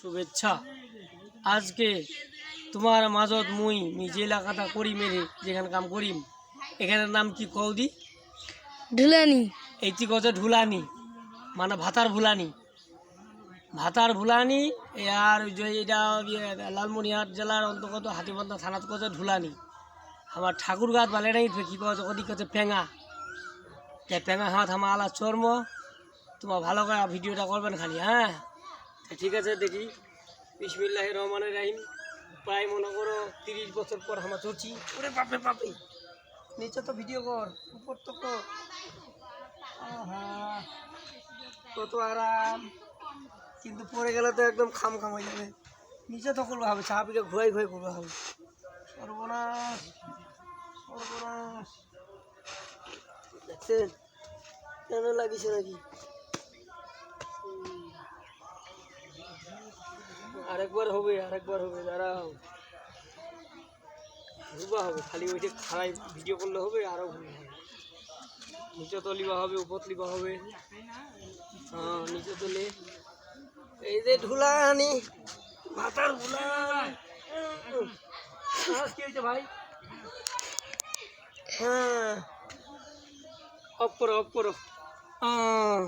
শুভেচ্ছা। আজকে তোমার মাজত মুই যে এলাকাটা করি মেরে যেখানে কাম করিম। এখানের নাম কি কৌদি ঢুলানি। এইটি কত ঢুলানি মানে ভাতার ভুলানি। ভাতার ভুলানি আর ওই যে এটা লালমনিরহাট জেলার অন্তর্গত হাতিবন্ধা থানাত কত ঢুলানি। আমার ঠাকুরগাঁত বালে নাই কি কত কদি কত পেঙা। যে পেঙা হাত আমার আলা চর্ম। তোমার ভালো করে ভিডিওটা করবেন খালি হ্যাঁ? ঠিক আছে, দেখি। বিসমিল্লাহ রহমান রাহিম। প্রায় মনে করো তিরিশ বছর পর আমার চলছি ওরে বাপে বাপে নিচে তো ভিডিও কর, উপর তো কত আরাম। কিন্তু পরে গেলে তো একদম খাম খাম হয়ে যাবে। নিচে তো করব হবে চাপিকে ঘুরাই ঘুরাই করব হবে সর্বনাশ সর্বনাশ। দেখছেন? কেন লাগিছে নাকি? আরেকবার হবে আরেকবার হবে, দাঁড়াও। ঘুরবা হবে, খালি ওইটা খাড়াই ভিডিও করলে হবে আরও ঘুরবা হবে। নিচে তো লিবা হবে, উপর লিবা হবে। হ্যাঁ নিচে তোলে এই যে ঢুলানি মাথার ভুলান কি হয়েছে ভাই? হ্যাঁ। অফ করো অফ করো। আহ